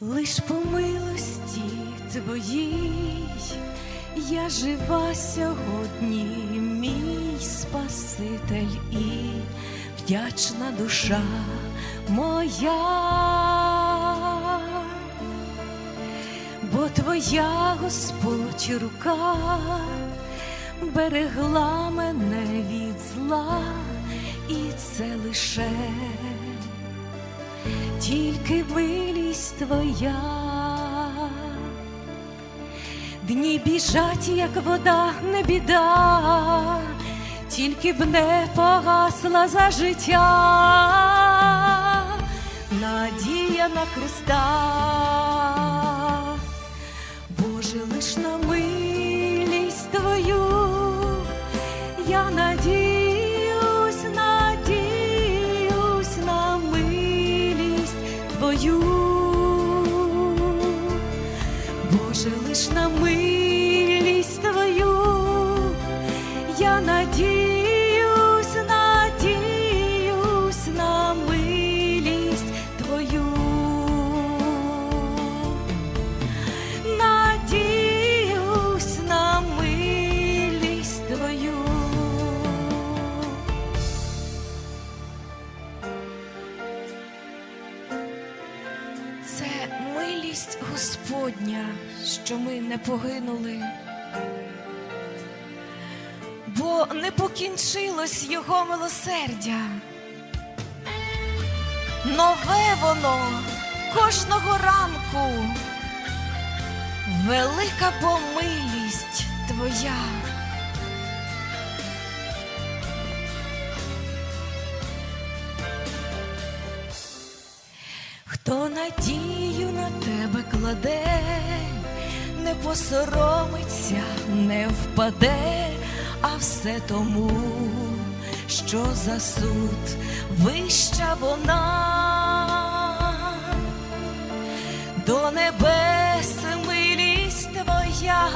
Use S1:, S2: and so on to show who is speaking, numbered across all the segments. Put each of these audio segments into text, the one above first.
S1: Лиш по милості твоїй я жива сьогодні, мій Спаситель і вдячна душа моя, бо твоя Господь рука берегла мене від зла, і це лише тільки милість твоя. Дні біжать, як вода, не біда, тільки б не погасла за життя, надія на Христа, Боже, лиш на Твою. Боже, лиш на милість Твою, я надіюсь, милість Господня, що ми не погинули, бо не покінчилось Його милосердя. Нове воно кожного ранку, велика помилість Твоя. Хто надію на тебе кладе, не посоромиться, не впаде, а все тому, що за суд вища вона. До небес милість твоя,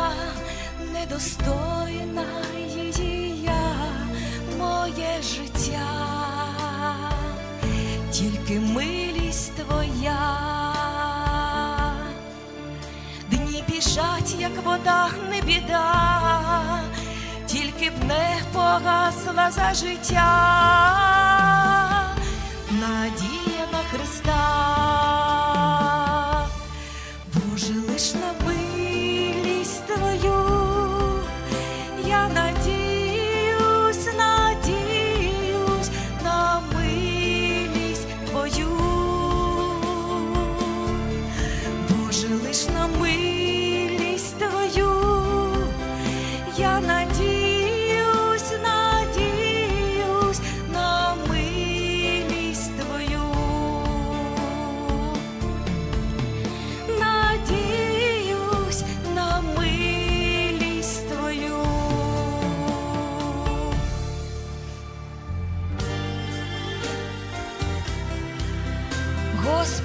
S1: недостойна її я, моє життя. Тільки милість Біжать, як вода, не біда, тільки б не погасла за життя,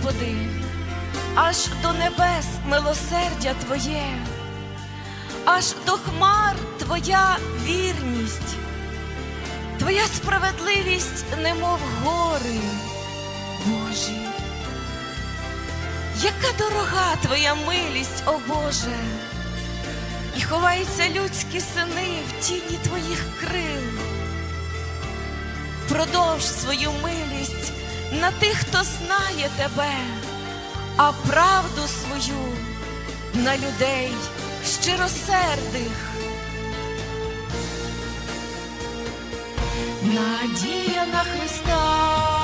S1: Господи, аж до небес милосердя Твоє, аж до хмар Твоя вірність, Твоя справедливість, немов гори Божі. Яка дорога Твоя милість, о Боже, і ховаються людські сини в тіні Твоїх крил. Продовж свою милість на тих, хто знає тебе, а правду свою на людей щиросердих. Надія на Христа,